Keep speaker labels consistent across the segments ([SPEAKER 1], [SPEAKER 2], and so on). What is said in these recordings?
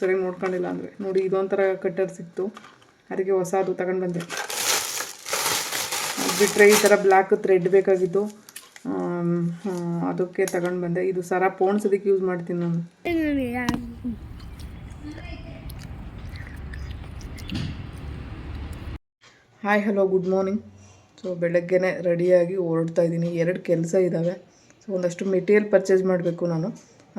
[SPEAKER 1] ಸರಿಯಾಗಿ ನೋಡ್ಕೊಂಡಿಲ್ಲ ಅಂದರೆ. ನೋಡಿ, ಇದೊಂಥರ ಕಟ್ಟರ್ ಸಿಕ್ತು. ಅದಕ್ಕೆ ಹೊಸದು ತಗೊಂಡು ಬಂದೆ. ಬಿಟ್ಟರೆ ಈ ಥರ ಬ್ಲ್ಯಾಕ್ ಥ್ರೆಡ್ ಬೇಕಾಗಿತ್ತು ಅದಕ್ಕೆ ತಗೊಂಡು ಬಂದೆ. ಇದು ಸರ ಪೋಣ್ಸೋದಕ್ಕೆ ಯೂಸ್ ಮಾಡ್ತೀನಿ ನಾನು. Hi, hello, good morning. So, ಬೆಳಗ್ಗೆನೆ ರೆಡಿಯಾಗಿ ಹೊರಡ್ತಾ ಇದ್ದೀನಿ. ಎರಡು ಕೆಲಸ ಇದ್ದಾವೆ ಸೊ, ಒಂದಷ್ಟು ಮೆಟೀರಿಯಲ್ ಪರ್ಚೇಸ್ ಮಾಡಬೇಕು ನಾನು.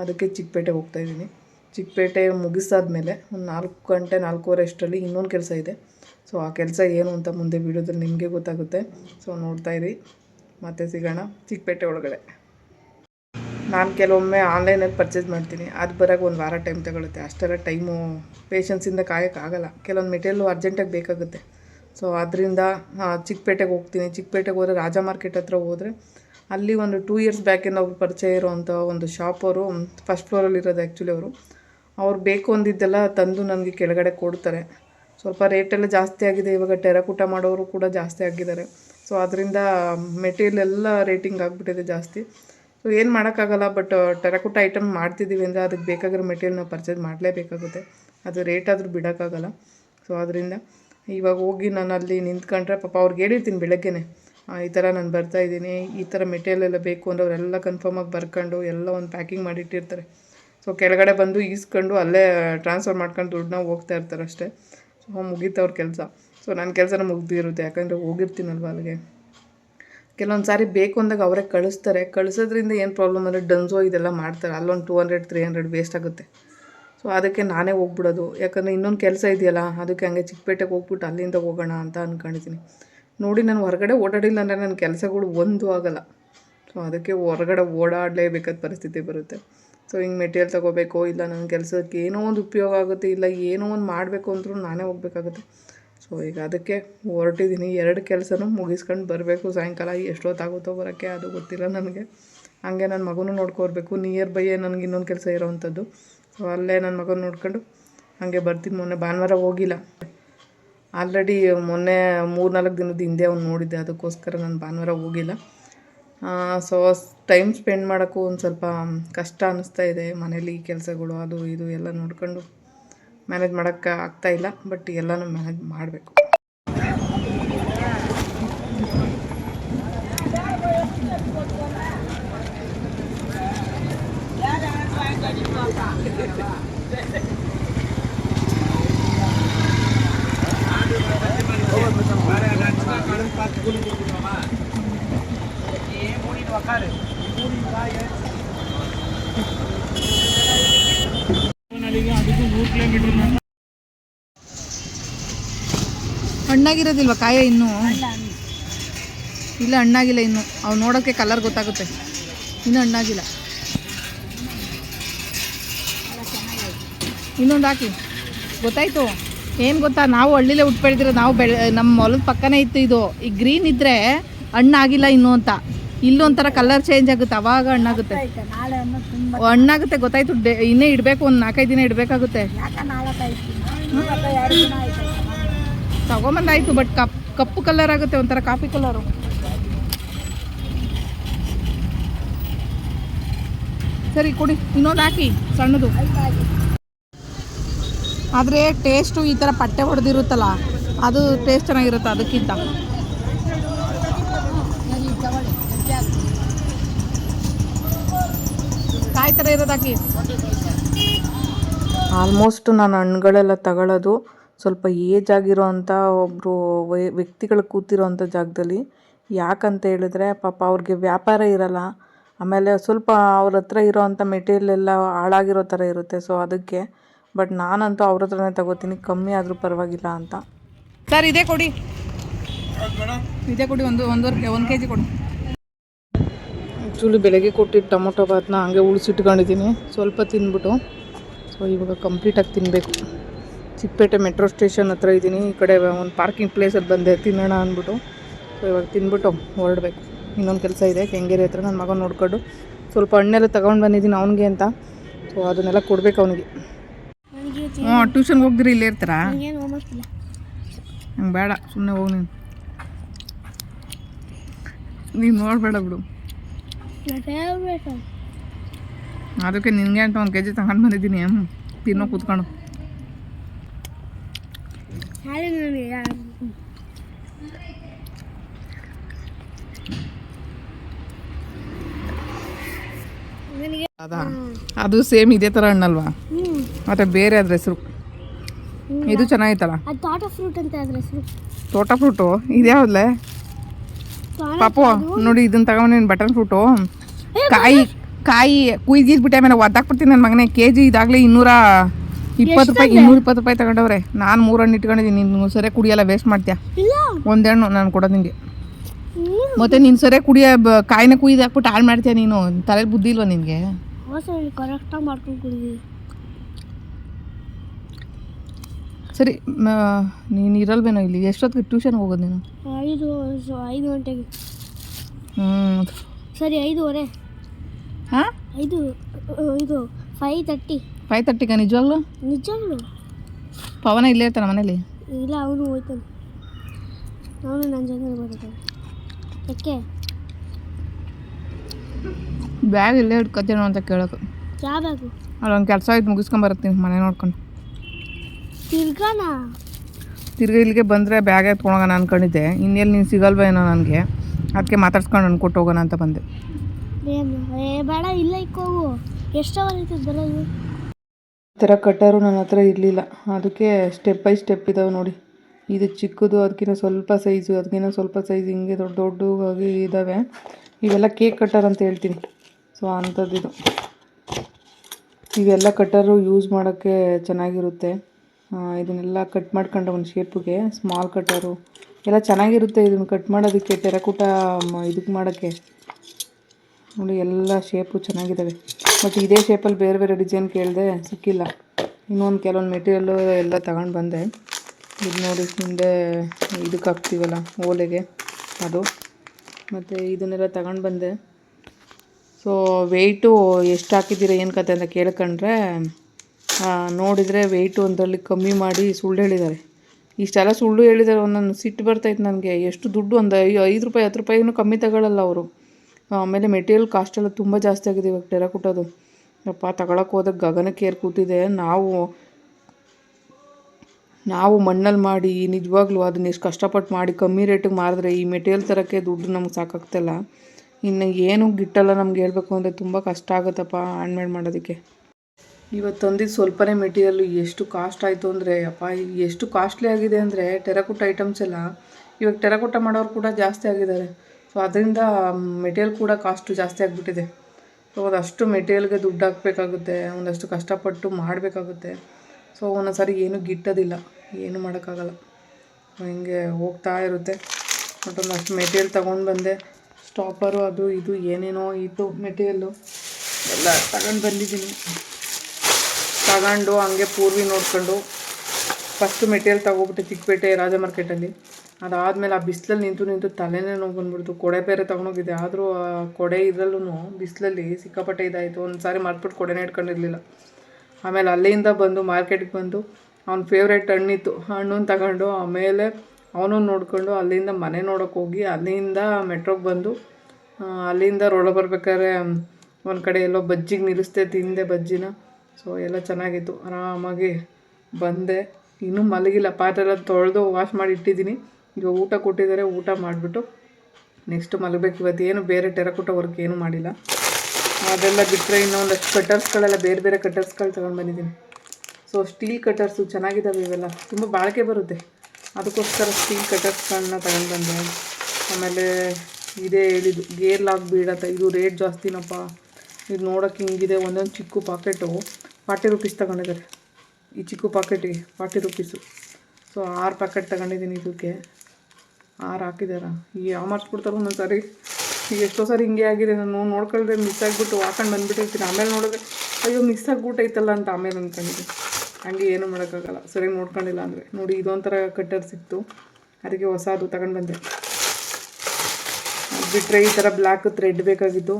[SPEAKER 1] ಅದಕ್ಕೆ ಚಿಕ್ಕಪೇಟೆ ಹೋಗ್ತಾ ಇದ್ದೀನಿ. ಚಿಕ್ಕಪೇಟೆ ಮುಗಿಸಾದ್ಮೇಲೆ ಒಂದು ನಾಲ್ಕು ಗಂಟೆ, ನಾಲ್ಕೂವರೆ ಅಷ್ಟರಲ್ಲಿ ಇನ್ನೊಂದು ಕೆಲಸ ಇದೆ. ಸೊ ಆ ಕೆಲಸ ಏನು ಅಂತ ಮುಂದೆ ವೀಡಿಯೋದಲ್ಲಿ ನಿಮಗೆ ಗೊತ್ತಾಗುತ್ತೆ. ಸೊ ನೋಡ್ತಾ ಇರಿ. ಮತ್ತೆ ಸಿಗೋಣ ಚಿಕ್ಕಪೇಟೆ ಒಳಗಡೆ. ನಾನು ಕೆಲವೊಮ್ಮೆ ಆನ್ಲೈನಲ್ಲಿ ಪರ್ಚೇಸ್ ಮಾಡ್ತೀನಿ. ಅದು ಬರೋಕ್ಕೆ ಒಂದು ವಾರ ಟೈಮ್ ತಗೊಳುತ್ತೆ. ಅಷ್ಟೆಲ್ಲ ಟೈಮು ಪೇಷನ್ಸಿಂದ ಕಾಯೋಕ್ಕಾಗಲ್ಲ ಕೆಲವೊಂದು ಮೆಟೀರಿಯಲ್ಲು ಅರ್ಜೆಂಟಾಗಿ ಬೇಕಾಗುತ್ತೆ. ಸೊ ಅದರಿಂದ ಚಿಕ್ಕಪೇಟೆಗೆ ಹೋಗ್ತೀನಿ. ಚಿಕ್ಕಪೇಟೆಗೆ ಹೋದ್ರೆ ರಾಜ ಮಾರ್ಕೆಟ್ ಹತ್ರ ಹೋದರೆ ಅಲ್ಲಿ ಒಂದು ಟೂ ಇಯರ್ಸ್ ಬ್ಯಾಕಿಂದ ಅವ್ರು ಪರಿಚಯ ಇರೋವಂಥ ಒಂದು ಶಾಪ್ ಅವರು ಫಸ್ಟ್ ಫ್ಲೋರಲ್ಲಿ ಇರೋದು ಆ್ಯಕ್ಚುಲಿ ಅವರು. ಅವ್ರು ಬೇಕು ಅಂದಿದ್ದೆಲ್ಲ ತಂದು ನನಗೆ ಕೆಳಗಡೆ ಕೊಡ್ತಾರೆ. ಸ್ವಲ್ಪ ರೇಟೆಲ್ಲ ಜಾಸ್ತಿ ಆಗಿದೆ. ಇವಾಗ ಟೆರಕೂಟ ಮಾಡೋರು ಕೂಡ ಜಾಸ್ತಿ ಆಗಿದ್ದಾರೆ. ಸೊ ಅದರಿಂದ ಮೆಟೀರಿಯಲ್ ಎಲ್ಲ ರೇಟಿಂಗ್ ಆಗಿಬಿಟ್ಟಿದೆ ಜಾಸ್ತಿ. ಸೊ ಏನು ಮಾಡೋಕ್ಕಾಗಲ್ಲ ಬಟ್ ಟೆರಕೂಟ ಐಟಮ್ ಮಾಡ್ತಿದ್ದೀವಿ ಅಂದರೆ ಅದಕ್ಕೆ ಬೇಕಾಗಿರೋ ಮೆಟೀರಿಯಲ್ ನಾವು ಪರ್ಚೇಸ್ ಮಾಡಲೇಬೇಕಾಗುತ್ತೆ. ಅದು ರೇಟ್ ಆದರೂ ಬಿಡೋಕ್ಕಾಗಲ್ಲ. ಸೊ ಅದರಿಂದ ಇವಾಗ ಹೋಗಿ ನಾನು ಅಲ್ಲಿ ನಿಂತ್ಕೊಂಡ್ರೆ ಪಾಪ ಅವ್ರಿಗೆ ಹೇಳಿರ್ತೀನಿ ಬೆಳಗ್ಗೆನೆ ಈ ಥರ ನಾನು ಬರ್ತಾ ಇದ್ದೀನಿ, ಈ ಥರ ಮೆಟೀರಿಯಲ್ ಎಲ್ಲ ಬೇಕು ಅಂದರೆ ಅವರೆಲ್ಲ ಕನ್ಫರ್ಮಾಗಿ ಬರ್ಕೊಂಡು ಎಲ್ಲ ಒಂದು ಪ್ಯಾಕಿಂಗ್ ಮಾಡಿಟ್ಟಿರ್ತಾರೆ ಸೊ ಕೆಳಗಡೆ ಬಂದು ಈಸ್ಕೊಂಡು ಅಲ್ಲೇ ಟ್ರಾನ್ಸ್ಫರ್ ಮಾಡ್ಕೊಂಡು ದುಡ್ಡನ್ನ ಹೋಗ್ತಾ ಇರ್ತಾರೆ ಅಷ್ಟೇ. ಸೊ ಮುಗೀತು ಅವ್ರ ಕೆಲಸ. ಸೊ ನನ್ನ ಕೆಲಸನ ಮುಗ್ದಿರುತ್ತೆ. ಯಾಕಂದರೆ ಹೋಗಿರ್ತೀನಲ್ವ ಅಲ್ಲಿಗೆ. ಕೆಲವೊಂದು ಸಾರಿ ಬೇಕು ಅಂದಾಗ ಅವರೇ ಕಳಿಸ್ತಾರೆ. ಕಳಿಸೋದ್ರಿಂದ ಏನು ಪ್ರಾಬ್ಲಮ್ ಅಂದರೆ ಡನ್ಸೋ ಇದೆಲ್ಲ ಮಾಡ್ತಾರೆ. ಅಲ್ಲೊಂದು two hundred three hundred waste ಆಗುತ್ತೆ. ಸೊ ಅದಕ್ಕೆ ನಾನೇ ಹೋಗ್ಬಿಡೋದು. ಯಾಕಂದರೆ ಇನ್ನೊಂದು ಕೆಲಸ ಇದೆಯಲ್ಲ, ಅದಕ್ಕೆ ಹಂಗೆ ಚಿಕ್ಕಪೇಟೆಗೆ ಹೋಗ್ಬಿಟ್ಟು ಅಲ್ಲಿಂದ ಹೋಗೋಣ ಅಂತ ಅಂದ್ಕೊಂಡಿದ್ದೀನಿ ನೋಡಿ, ನಾನು ಹೊರಗಡೆ ಓಡಾಡಿಲ್ಲ ಅಂದರೆ ನನ್ನ ಕೆಲಸಗಳು ಒಂದು ಆಗಲ್ಲ. ಸೊ ಅದಕ್ಕೆ ಹೊರಗಡೆ ಓಡಾಡಲೇಬೇಕಾದ ಪರಿಸ್ಥಿತಿ ಬರುತ್ತೆ. ಸೊ ಹಿಂಗೆ ಮೆಟೀರಿಯಲ್ ತೊಗೋಬೇಕು ಇಲ್ಲ ನನ್ನ ಕೆಲಸಕ್ಕೆ ಏನೋ ಒಂದು ಉಪಯೋಗ ಆಗುತ್ತೆ ಇಲ್ಲ ಏನೋ ಒಂದು ಮಾಡಬೇಕು ಅಂದ್ರೂ ನಾನೇ ಹೋಗ್ಬೇಕಾಗುತ್ತೆ. ಸೊ ಈಗ ಅದಕ್ಕೆ ಹೊರಟಿದ್ದೀನಿ ಎರಡು ಕೆಲಸನೂ ಮುಗಿಸ್ಕೊಂಡು ಬರಬೇಕು. ಸಾಯಂಕಾಲ ಎಷ್ಟೊತ್ತಾಗುತ್ತೋ ಬರೋಕ್ಕೆ ಅದು ಗೊತ್ತಿಲ್ಲ ನನಗೆ. ಹಾಗೆ ನನ್ನ ಮಗನೂ ನೋಡ್ಕೊರ್ಬೇಕು ನಿಯರ್ ಬೈಯೇ ನನಗೆ ಇನ್ನೊಂದು ಕೆಲಸ ಇರೋವಂಥದ್ದು. ಸೊ ಅಲ್ಲೇ ನನ್ನ ಮಗನ ನೋಡ್ಕೊಂಡು ಹಾಗೆ ಬರ್ತೀನಿ. ಮೊನ್ನೆ ಭಾನುವಾರ ಹೋಗಿಲ್ಲ. ಆಲ್ರೆಡಿ ಮೊನ್ನೆ ಮೂರು ನಾಲ್ಕು ದಿನದ ಹಿಂದೆ ಅವ್ನು ನೋಡಿದ್ದೆ. ಅದಕ್ಕೋಸ್ಕರ ನಾನು ಭಾನುವಾರ ಹೋಗಿಲ್ಲ. ಸೊ ಟೈಮ್ ಸ್ಪೆಂಡ್ ಮಾಡೋಕ್ಕೂ ಒಂದು ಸ್ವಲ್ಪ ಕಷ್ಟ ಅನ್ನಿಸ್ತಾ ಇದೆ. ಮನೇಲಿ ಕೆಲಸಗಳು, ಅದು ಇದು ಎಲ್ಲ ನೋಡ್ಕೊಂಡು ಮ್ಯಾನೇಜ್ ಮಾಡೋಕ್ಕೆ ಆಗ್ತಾಯಿಲ್ಲ ಬಟ್ ಎಲ್ಲನೂ ಮ್ಯಾನೇಜ್ ಮಾಡಬೇಕು. ಹಣ್ಣಾಗಿರೋದಿಲ್ವ ಕಾಯ ಇನ್ನು? ಇಲ್ಲ ಹಣ್ಣಾಗಿಲ್ಲ ಇನ್ನು. ಅವು ನೋಡೋಕ್ಕೆ ಕಲರ್ ಗೊತ್ತಾಗುತ್ತೆ. ಇನ್ನೂ ಹಣ್ಣಾಗಿಲ್ಲ. ಇನ್ನೊಂದು ಹಾಕಿ. ಗೊತ್ತಾಯ್ತು? ಏನು ಗೊತ್ತಾ? ನಾವು ಹಳ್ಳಿಲೇ ಉಟ್ಬೇಡಿದ್ರೆ ನಾವು ಬೆಳೆ ನಮ್ಮ ಹೊಲದ ಪಕ್ಕನೇ ಇತ್ತು ಇದು. ಈ ಗ್ರೀನ್ ಇದ್ದರೆ ಹಣ್ಣಾಗಿಲ್ಲ ಇನ್ನು ಅಂತ. ಇಲ್ಲೊಂಥರ ಕಲರ್ ಚೇಂಜ್ ಆಗುತ್ತೆ. ಅವಾಗ ಹಣ್ಣಾಗುತ್ತೆ. ಹಣ್ಣಾಗುತ್ತೆ ಗೊತ್ತಾಯ್ತು. ಇನ್ನೇ ಇಡಬೇಕು ಒಂದು ನಾಲ್ಕೈದು ದಿನ ಇಡಬೇಕಾಗುತ್ತೆ. ತಗೊಂಬಂದಾಯ್ತು ಬಟ್ ಕಪ್, ಕಪ್ಪು ಕಲರ್ ಆಗುತ್ತೆ, ಒಂಥರ ಕಾಫಿ ಕಲರು ಸರಿ, ಕೊಡಿ, ಇನ್ನೊಂದು ಹಾಕಿ, ಸಣ್ಣದು. ಆದರೆ ಟೇಸ್ಟು ಈ ಥರ ಪಟ್ಟೆ ಹೊಡೆದಿರುತ್ತಲ್ಲ ಅದು ಟೇಸ್ಟ್ ಚೆನ್ನಾಗಿರುತ್ತೆ ಅದಕ್ಕಿಂತ. ಕಾಯಿ ಥರ ಇರೋದಾಕಿ ಆಲ್ಮೋಸ್ಟ್ ನಾನು ಹಣ್ಣುಗಳೆಲ್ಲ ತಗೊಳ್ಳೋದು ಸ್ವಲ್ಪ ಏಜ್ ಆಗಿರೋ ಅಂಥ ಒಬ್ಬರು ವ್ಯಕ್ತಿಗಳು ಕೂತಿರೋ ಅಂಥ ಜಾಗದಲ್ಲಿ ಯಾಕಂತ ಹೇಳಿದ್ರೆ ಪಾಪ ಅವ್ರಿಗೆ ವ್ಯಾಪಾರ ಇರಲ್ಲ. ಆಮೇಲೆ ಸ್ವಲ್ಪ ಅವ್ರ ಹತ್ರ ಇರೋ ಅಂಥ ಮೆಟೀರಿಯಲ್ ಎಲ್ಲ ಹಾಳಾಗಿರೋ ಥರ ಇರುತ್ತೆ. ಸೊ ಅದಕ್ಕೆ ಬಟ್ ನಾನಂತೂ ಅವ್ರ ಹತ್ರನೇ ತಗೋತೀನಿ. ಕಮ್ಮಿ ಆದರೂ ಪರವಾಗಿಲ್ಲ ಅಂತ. ಸರ್ ಇದೇ ಕೊಡಿ. ಇದೇ ಕೊಡಿ ಒಂದು ಒಂದೂವರೆ ಒಂದು ಕೆ ಜಿ ಕೊಡಿ. ಆ್ಯಕ್ಚುಲಿ ಬೆಳಗ್ಗೆ ಕೊಟ್ಟಿದ್ದ ಟೊಮೊಟೊ ಬಾತ್ನ ಹಾಗೆ ಉಳಿಸಿಟ್ಕೊಂಡಿದ್ದೀನಿ. ಸ್ವಲ್ಪ ತಿಂದ್ಬಿಟ್ಟು ಸೊ ಇವಾಗ ಕಂಪ್ಲೀಟಾಗಿ ತಿನ್ನಬೇಕು ಚಿಕ್ಕಪೇಟೆ ಮೆಟ್ರೋ ಸ್ಟೇಷನ್ ಹತ್ರ ಇದ್ದೀನಿ. ಈ ಕಡೆ ಒಂದು ಪಾರ್ಕಿಂಗ್ ಪ್ಲೇಸಲ್ಲಿ ಬಂದೆ ತಿನ್ನೋಣ ಅಂದ್ಬಿಟ್ಟು. ಸೊ ಇವಾಗ ತಿಂದ್ಬಿಟ್ಟು ಹೊರಡ್ಬೇಕು. ಇನ್ನೊಂದು ಕೆಲಸ ಇದೆ ಕೆಂಗೇರಿ ಹತ್ರ ನನ್ನ ಮಗ ನೋಡ್ಕೊಂಡು. ಸ್ವಲ್ಪ ಹಣ್ಣೆಲ್ಲ ತಗೊಂಡು ಬಂದಿದ್ದೀನಿ ಅವನಿಗೆ ಅಂತ. ಸೊ ಅದನ್ನೆಲ್ಲ ಕೊಡ್ಬೇಕು ಅವನಿಗೆ. ಹ್ಞೂ ಟ್ಯೂಷನ್ಗೆ ಹೋಗ್ದಿರಿ ಇಲ್ಲೇ ಇರ್ತಾರಾ? ಹಂಗೆ ಬೇಡ ಸುಮ್ಮನೆ ಹೋಗಿ ನೀನು. ನೀನು ನೋಡಬೇಡ ಬಿಡು. ಅದಕ್ಕೆ ನಿನಗೆ ಅಂತ ಒಂದು ಕೆ ಜಿ ತಗೊಂಡು ಬಂದಿದ್ದೀನಿ ತಿನ್ನೋ ಕೂತ್ಕೊಂಡು. ಅದಾ ಅದು ಸೇಮ್ ಇದೇ ಥರ ಹಣ್ಣಲ್ವಾ? ಮತ್ತೆ ಬೇರೆ ಅದ್ರ ಹೆಸರು? ಇದು ಚೆನ್ನಾಗಿತ್ತಲ್ಲ?
[SPEAKER 2] ತೋಟ ಫ್ರೂಟ್ ಅಂತ ಅದ್ರ ಹೆಸರು.
[SPEAKER 1] ತೋಟ ಫ್ರೂಟು ಇದ್ಯಾವ್ದಲೆ? ಪಾಪು ನೋಡಿ ಇದನ್ನ ತಗೊಂಡು ಬಟನ್ ಫ್ರೂಟು ಕಾಯಿ ಕಾಯಿ ಕುಯ್ದಿದ್ಬಿಟ್ಟೆ ಆಮೇಲೆ ಒದ್ದಾಕ್ಬಿಡ್ತೀನಿ ನನ್ನ ಮಗನೇ. ಕೆ ಜಿ ಇದಾಗಲೇ ಇನ್ನೂರ ಇಪ್ಪತ್ತು ರೂಪಾಯಿ ಇನ್ನೂರ ಇಪ್ಪತ್ತು ರೂಪಾಯಿ ತಗೊಂಡವ್ರೆ. ನಾನು ಮೂರು ಹಣ್ಣು ಇಟ್ಕೊಂಡಿದ್ದೀನಿ ನೀನು ಸರಿ ಕುಡಿಯಲ್ಲ ವೇಸ್ಟ್ ಮಾಡ್ತೀಯ? ಒಂದೆಣ್ಣು ನಾನು ಕೊಡೋದು ನಿಂಗೆ. ಮತ್ತೆ ನೀನು ಸರಿ ಕುಡಿಯ ಕಾಯಿನ ಕುಯ್ದು ಹಾಕ್ಬಿಟ್ಟು ಹಾಳು ಮಾಡ್ತೀಯ ನೀನು? ತಲೆ ಬುದ್ಧಿ ಇಲ್ವಾ ನಿನಗೆ? ಸರಿ ನೀನು ಇರಲ್ವೇನೋ ಇಲ್ಲಿ? ಎಷ್ಟೊತ್ತಿಗೆ ಟ್ಯೂಷನ್ಗೆ ಹೋಗೋದು ನೀನು?
[SPEAKER 2] ಐದು ಐದು ಗಂಟೆಗೆ.
[SPEAKER 1] ಹ್ಞೂ
[SPEAKER 2] ಸರಿ ಐದೂವರೆ.
[SPEAKER 1] ಹಾಂ?
[SPEAKER 2] ಐದು ಇದು ಫೈವ್ ತರ್ಟಿ
[SPEAKER 1] ಫೈವ್ ತರ್ಟಿಗ ನಿಜವಾಗ್ಲೂ?
[SPEAKER 2] ನಿಜವಾಗ್ಲು.
[SPEAKER 1] ಪವನ ಇಲ್ಲೇ ಇರ್ತಾನೆ ಮನೇಲಿ?
[SPEAKER 2] ಇಲ್ಲ ಅವನು ಹೋಯ್ತಾನೆ. ಅವನು ನನ್ನ ಜೊತೆ ಬರ್ತಾನೆ ಯಾಕೆ?
[SPEAKER 1] ಬ್ಯಾಗ್ ಇಲ್ಲೇ ಇಟ್ಕೋತೇನು ಅಂತ ಕೇಳೋಕೆ.
[SPEAKER 2] ಯಾವ ಬ್ಯಾಗು?
[SPEAKER 1] ಅಲ್ಲೊಂದು ಕೆಲಸ ಆಯ್ತು ಮುಗಿಸ್ಕೊಂಬರ್ತೀನಿ ಮನೆ ನೋಡ್ಕೊಂಡು.
[SPEAKER 2] ತಿರ್ಗಾನ?
[SPEAKER 1] ತಿರ್ಗಿ ಇಲ್ಲಿಗೆ ಬಂದರೆ ಬ್ಯಾಗ್ ಎತ್ಕೊಳೋಣ ಅಂದ್ಕೊಂಡಿದ್ದೆ ಇನ್ನೆಲ್ಲಿ ನೀನು ಸಿಗಲ್ವೇನೋ ನನಗೆ? ಅದಕ್ಕೆ ಮಾತಾಡ್ಸ್ಕೊಂಡು ನಾನು ಕೊಟ್ಟು ಹೋಗೋಣ ಅಂತ ಬಂದೆ.
[SPEAKER 2] ಬೇಡ ಇಲ್ಲ ಇಕ್ಕೋಗು. ಎಷ್ಟು ಅವರ್ ಬರೋದು?
[SPEAKER 1] ಥರ ಕಟ್ಟರು ನನ್ನ ಹತ್ರ ಇರಲಿಲ್ಲ. ಅದಕ್ಕೆ ಸ್ಟೆಪ್ ಬೈ ಸ್ಟೆಪ್ ಇದಾವೆ ನೋಡಿ. ಇದು ಚಿಕ್ಕದು ಅದಕ್ಕಿಂತ ಸ್ವಲ್ಪ ಸೈಜು ಅದಕ್ಕಿಂತ ಸ್ವಲ್ಪ ಸೈಜ್ ಹಿಂಗೆ ದೊಡ್ಡ ದೊಡ್ಡವಾಗಿ ಇದ್ದಾವೆ ಇವೆಲ್ಲ ಕೇಕ್ ಕಟ್ಟರ್ ಅಂತ ಹೇಳ್ತೀನಿ. ಸೊ ಅಂಥದ್ದಿದು ಇವೆಲ್ಲ ಕಟ್ಟರು ಯೂಸ್ ಮಾಡೋಕ್ಕೆ ಚೆನ್ನಾಗಿರುತ್ತೆ. ಇದನ್ನೆಲ್ಲ ಕಟ್ ಮಾಡ್ಕೊಂಡು ಒಂದು ಶೇಪಿಗೆ ಸ್ಮಾಲ್ ಕಟ್ಟರು ಎಲ್ಲ ಚೆನ್ನಾಗಿರುತ್ತೆ ಇದನ್ನು ಕಟ್ ಮಾಡೋದಕ್ಕೆ, ಟೆರಕೂಟ ಇದಕ್ಕೆ ಮಾಡೋಕ್ಕೆ. ನೋಡಿ ಎಲ್ಲ ಶೇಪು ಚೆನ್ನಾಗಿದ್ದಾವೆ ಬಟ್ ಇದೇ ಶೇಪಲ್ಲಿ ಬೇರೆ ಬೇರೆ ಡಿಸೈನ್ ಕೇಳಿದೆ ಸಿಕ್ಕಿಲ್ಲ. ಇನ್ನೊಂದು ಕೆಲವೊಂದು ಮೆಟೀರಿಯಲ್ಲು ಎಲ್ಲ ತಗೊಂಡು ಬಂದೆ. ಇದು ನೋಡಿ ಮುಂದೆ ಇದಕ್ಕೆ ಹಾಕ್ತೀವಲ್ಲ, ಓಲೆಗೆ ಅದು. ಮತ್ತು ಇದನ್ನೆಲ್ಲ ತಗೊಂಡು ಬಂದೆ. ಸೊ ವೆಯ್ಟು ಎಷ್ಟು ಹಾಕಿದ್ದೀರ, ಏನು ಕತೆ ಅಂತ ಕೇಳ್ಕೊಂಡ್ರೆ ನೋಡಿದರೆ ವೆಯ್ಟು ಒಂದರಲ್ಲಿ ಕಮ್ಮಿ ಮಾಡಿ ಸುಳ್ಳು ಹೇಳಿದ್ದಾರೆ. ಇಷ್ಟೆಲ್ಲ ಸುಳ್ಳು ಹೇಳಿದ್ದಾರೆ, ಒಂದೊಂದು ಸಿಟ್ಟು ಬರ್ತಾಯಿತ್ತು ನನಗೆ. ಎಷ್ಟು ದುಡ್ಡು, ಒಂದು ಐದು ರೂಪಾಯಿ, ಹತ್ತು ರೂಪಾಯಿನೂ ಕಮ್ಮಿ ತಗೊಳ್ಳಲ್ಲ ಅವರು. ಆಮೇಲೆ ಮೆಟೀರಿಯಲ್ ಕಾಸ್ಟ್ ಎಲ್ಲ ತುಂಬ ಜಾಸ್ತಿ ಆಗಿದೆ ಇವಾಗ ಟೆರಕುಟೋದು ಅಪ್ಪ ತಗೊಳಕ್ಕೆ ಹೋದಾಗ ಗಗನಕ್ಕೆ ಏರ್ ಕೂತಿದೆ. ನಾವು ನಾವು ಮಣ್ಣಲ್ಲಿ ಮಾಡಿ ನಿಜವಾಗ್ಲೂ ಅದನ್ನ ಎಷ್ಟು ಕಷ್ಟಪಟ್ಟು ಮಾಡಿ ಕಮ್ಮಿ ರೇಟಿಗೆ ಮಾರಿದ್ರೆ ಈ ಮೆಟೀರಿಯಲ್ ತರೋಕ್ಕೆ ದುಡ್ಡು ನಮ್ಗೆ ಸಾಕಾಗ್ತಲ್ಲ. ಇನ್ನು ಏನು ಗಿಟ್ಟಲ್ಲ ನಮ್ಗೆ ಹೇಳಬೇಕು ಅಂದರೆ ತುಂಬ ಕಷ್ಟ ಆಗುತ್ತಪ್ಪ ಹ್ಯಾಂಡ್ಮೇಡ್ ಮಾಡೋದಕ್ಕೆ. ಇವತ್ತು ತಂದಿದ್ದು ಸ್ವಲ್ಪನೇ ಮೆಟೀರಿಯಲ್ಲು ಎಷ್ಟು ಕಾಸ್ಟ್ ಆಯಿತು ಅಂದರೆ ಅಪ್ಪ ಎಷ್ಟು ಕಾಸ್ಟ್ಲಿ ಆಗಿದೆ ಅಂದರೆ ಟೆರಕುಟ ಐಟಮ್ಸ್ ಎಲ್ಲ ಇವಾಗ ಟೆರಕುಟ ಮಾಡೋರು ಕೂಡ ಜಾಸ್ತಿ ಆಗಿದ್ದಾರೆ. ಸೊ ಅದರಿಂದ ಮೆಟೀರಿಯಲ್ ಕೂಡ ಕಾಸ್ಟು ಜಾಸ್ತಿ ಆಗಿಬಿಟ್ಟಿದೆ. ಸೊ ಅದಷ್ಟು ಮೆಟೀರಿಯಲ್ಗೆ ದುಡ್ಡು ಹಾಕಬೇಕಾಗುತ್ತೆ, ಒಂದಷ್ಟು ಕಷ್ಟಪಟ್ಟು ಮಾಡಬೇಕಾಗುತ್ತೆ. ಸೊ ಒಂದೊಂದು ಸಾರಿ ಏನೂ ಗಿಟ್ಟೋದಿಲ್ಲ, ಏನೂ ಮಾಡೋಕ್ಕಾಗಲ್ಲ. ಹಿಂಗೆ ಹೋಗ್ತಾ ಇರುತ್ತೆ. ಬಟ್ ಒಂದಷ್ಟು ಮೆಟೀರಿಯಲ್ ತೊಗೊಂಡು ಬಂದೆ. ಸ್ಟಾಪರು ಅದು ಇದು, ಏನೇನೋ ಇತ್ತು ಮೆಟೀರಿಯಲ್ಲು ಎಲ್ಲ ತಗೊಂಡು ಬಂದಿದ್ದೀನಿ. ತಗೊಂಡು, ಹಂಗೆ ಪೂರ್ವಿ ನೋಡ್ಕೊಂಡು ಫಸ್ಟು ಮೆಟೀರಿಯಲ್ ತಗೋಬಿಟ್ಟು ಚಿಕ್ಕಪೇಟೆ ರಾಜ ಮಾರ್ಕೆಟಲ್ಲಿ ಅದಾದಮೇಲೆ ಆ ಬಿಸಿಲಲ್ಲಿ ನಿಂತು ನಿಂತು ತಲೆನೇ ನೋವು ಬಂದ್ಬಿಡ್ತು ಕೊಡೆ ಬೇರೆ ತೊಗೊಂಡೋಗಿದ್ದೆ ಆದರೂ ಆ ಕೊಡೆ ಇದರಲ್ಲೂ ಬಿಸಿಲಲ್ಲಿ ಸಿಕ್ಕಾಪಟ್ಟೆ ಇದಾಯಿತು. ಒಂದು ಸಾರಿ ಮರ್ತ್ಬಿಟ್ಟು ಕೊಡೆನೇ ಇಟ್ಕೊಂಡಿರಲಿಲ್ಲ. ಆಮೇಲೆ ಅಲ್ಲಿಂದ ಬಂದು ಮಾರ್ಕೆಟ್ಗೆ ಬಂದು ಅವ್ನ ಫೇವ್ರೇಟ್ ಹಣ್ಣಿತ್ತು. ಹಣ್ಣನ್ನು ತಗೊಂಡು ಆಮೇಲೆ ಅವನು ನೋಡಿಕೊಂಡು ಅಲ್ಲಿಂದ ಮನೆ ನೋಡೋಕೆ ಹೋಗಿ ಅಲ್ಲಿಂದ ಮೆಟ್ರೋಗೆ ಬಂದು ಅಲ್ಲಿಂದ ರೋಡ ಬರ್ಬೇಕಾದ್ರೆ ಒಂದು ಕಡೆ ಎಲ್ಲೋ ಬಜ್ಜಿಗೆ ನಿಲ್ಲಿಸ್ದೆ ತಿಂದೆ ಬಜ್ಜಿನ. ಸೊ ಎಲ್ಲ ಚೆನ್ನಾಗಿತ್ತು. ಆರಾಮಾಗಿ ಬಂದೆ. ಇನ್ನೂ ಮಲಗಿಲ್ಲ. ಪಾತ್ರೆಲ್ಲ ತೊಳೆದು ವಾಶ್ ಮಾಡಿ ಇಟ್ಟಿದ್ದೀನಿ. ಈಗ ಊಟ ಕೊಟ್ಟಿದ್ದಾರೆ, ಊಟ ಮಾಡಿಬಿಟ್ಟು ನೆಕ್ಸ್ಟ್ ಮಲಗಬೇಕು. ಇವತ್ತು ಏನು ಬೇರೆ ಟೆರಕುಟ ವರ್ಕ್ ಏನೂ ಮಾಡಿಲ್ಲ. ಅದೆಲ್ಲ ಬಿಟ್ಟರೆ ಇನ್ನೊಂದಷ್ಟು ಕಟರ್ಸ್ಗಳೆಲ್ಲ ಬೇರೆ ಬೇರೆ ಕಟರ್ಸ್ಗಳು ತೊಗೊಂಡು ಬಂದಿದ್ದೀನಿ. ಸೊ ಸ್ಟೀಲ್ ಕಟರ್ಸು ಚೆನ್ನಾಗಿದ್ದಾವೆ ಇವೆಲ್ಲ. ತುಂಬ ಬಾಳಿಕೆ ಬರುತ್ತೆ. ಅದಕ್ಕೋಸ್ಕರ ಸ್ಟೀಲ್ ಕಟರ್ಸ್ಗಳನ್ನ ತಗೊಂಡು ಬಂದೆ. ಆಮೇಲೆ ಇದೇ ಹೇಳಿದ್ದು ಗೇರ್ ಲಾಕ್ ಬೀಡತ್ತ ಇದು ರೇಟ್ ಜಾಸ್ತಿನಪ್ಪ. ಇದು ನೋಡೋಕೆ ಹಿಂಗಿದೆ. ಒಂದೊಂದು ಚಿಕ್ಕ ಪಾಕೆಟು ಫಾರ್ಟಿ ರುಪೀಸ್ ತಗೊಂಡಿದ್ದಾರೆ. ಈ ಚಿಕ್ಕ ಪಾಕೆಟಿಗೆ ಫಾರ್ಟಿ ರುಪೀಸು ಸೊ ಆರು ಪ್ಯಾಕೆಟ್ ತಗೊಂಡಿದ್ದೀನಿ ಇದಕ್ಕೆ. ಆರು ಹಾಕಿದಾರ. ಈ ಯಾವ ಒಂದೊಂದು ಸಾರಿ. ಈಗ ಎಷ್ಟೋ ಸಾರಿ ಹಿಂಗೆ ಆಗಿದೆ, ನಾನು ನೋಡ್ಕೊಳ್ದೆ ಮಿಸ್ ಆಗಿಬಿಟ್ಟು ಹಾಕೊಂಡು ಬಂದುಬಿಟ್ಟಿರ್ತೀನಿ. ಆಮೇಲೆ ನೋಡಿದ್ರೆ, ಅಯ್ಯೋ ಮಿಸ್ ಆಗಿಬಿಟ್ಟೈತಲ್ಲ ಅಂತ ಆಮೇಲೆ ಅಂದ್ಕೊಂಡಿದ್ದೆ ಹಂಗೆ ಏನೂ ಮಾಡೋಕ್ಕಾಗಲ್ಲ. ಸರಿ ನೋಡ್ಕೊಂಡಿಲ್ಲ ಅಂದರೆ. ನೋಡಿ, ಇದೊಂಥರ ಕಟ್ಟರ್ ಸಿಕ್ತು. ಅದಕ್ಕೆ ಹೊಸದು ತಗೊಂಡು ಬಂದೆ. ಅದು ಬಿಟ್ಟರೆ ಈ ಥರ ಬ್ಲ್ಯಾಕ್ ಥ್ರೆಡ್ ಬೇಕಾಗಿತ್ತು.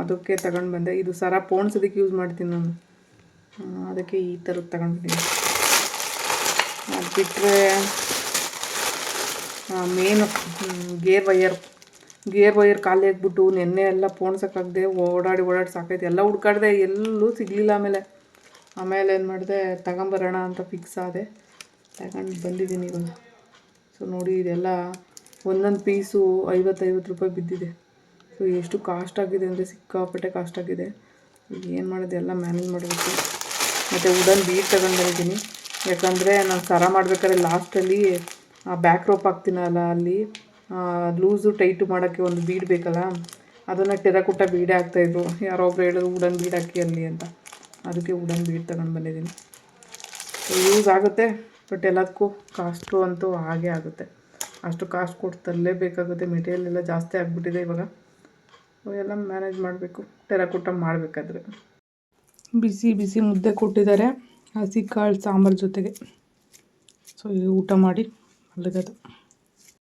[SPEAKER 1] ಅದಕ್ಕೆ ತಗೊಂಡು ಬಂದೆ. ಇದು ಸರ ಅದಕ್ಕೆ ಯೂಸ್ ಮಾಡ್ತೀನಿ ನಾನು. ಅದಕ್ಕೆ ಈ ಥರದ್ದು ತಗೊಂಡಿದ್ದೀನಿ ಅದು ಬಿಟ್ಟರೆ main gear wire gear wire ಖಾಲಿ ಆಗಿಬಿಟ್ಟು ನೆನ್ನೆ ಎಲ್ಲ ಪೋಣ್ಸೋಕ್ಕಾಗದೆ ಓಡಾಡಿ ಓಡಾಡಿ ಸಾಕೈತೆ ಎಲ್ಲ ಹುಡ್ಕಾಡ್ದೆ, ಎಲ್ಲೂ ಸಿಗಲಿಲ್ಲ ಆಮೇಲೆ. ಆಮೇಲೆ ಏನು ಮಾಡಿದೆ, ತಗೊಂಬರೋಣ ಅಂತ ಫಿಕ್ಸ್ ಆದೆ. ತಗೊಂಡು ಬಂದಿದ್ದೀನಿ ಇವಾಗ. ಸೊ ನೋಡಿ ಇದೆಲ್ಲ ಒಂದೊಂದು ಪೀಸು ಐವತ್ತೈವತ್ತು ರೂಪಾಯಿ ಬಿದ್ದಿದೆ. ಸೊ ಎಷ್ಟು ಕಾಸ್ಟ್ ಆಗಿದೆ ಅಂದರೆ ಸಿಕ್ಕಾಪಟ್ಟೆ ಕಾಸ್ಟ್ ಆಗಿದೆ. ಏನು ಮಾಡೋದು, ಎಲ್ಲ ಮ್ಯಾನೇಜ್ ಮಾಡಬೇಕು. ಮತ್ತು ವುಡನ್ ಬೀಟ್ ತಗೊಂಡು ಬಂದಿದ್ದೀನಿ. ಯಾಕಂದರೆ ನಾನು ಸರ ಮಾಡಬೇಕಾದ್ರೆ ಲಾಸ್ಟಲ್ಲಿ ಬ್ಯಾಕ್ ರೋಪ್ ಹಾಕ್ತೀನಲ್ಲ ಅಲ್ಲಿ ಲೂಸು ಟೈಟು ಮಾಡೋಕ್ಕೆ ಒಂದು ಬೀಡ್ ಬೇಕಲ್ಲ, ಅದನ್ನು ಟೆರಕುಟ್ಟ ಬೀಡೇ ಹಾಕ್ತಾಯಿದ್ರು ಯಾರೋ ಒಬ್ರು ಹೇಳಿದ್ರು ಉಡನ್ ಬೀಡ್ ಹಾಕಿ ಅಲ್ಲಿ ಅಂತ. ಅದಕ್ಕೆ ಉಡನ್ ಬೀಡ್ ತಗೊಂಡು ಬಂದಿದ್ದೀನಿ. ಯೂಸ್ ಆಗುತ್ತೆ ಬಟ್ ಎಲ್ಲದಕ್ಕೂ ಕಾಸ್ಟು ಅಂತೂ ಹಾಗೆ ಆಗುತ್ತೆ. ಅಷ್ಟು ಕಾಸ್ಟ್ ಕೊಟ್ಟು ತರಲೇಬೇಕಾಗುತ್ತೆ ಮೆಟೀರಿಯಲ್ ಎಲ್ಲ ಜಾಸ್ತಿ ಆಗಿಬಿಟ್ಟಿದೆ ಇವಾಗ. ಅವೆಲ್ಲ ಮ್ಯಾನೇಜ್ ಮಾಡಬೇಕು. ಟೆರಕುಟ್ಟ ಮಾಡಬೇಕಾದ್ರೆ. ಬಿಸಿ ಬಿಸಿ ಮುದ್ದೆ ಕೊಟ್ಟಿದ್ದಾರೆ. ಹಸಿ ಕಾಳು ಸಾಂಬಾರು ಜೊತೆಗೆ. ಸೊ ಊಟ ಮಾಡಿ. look at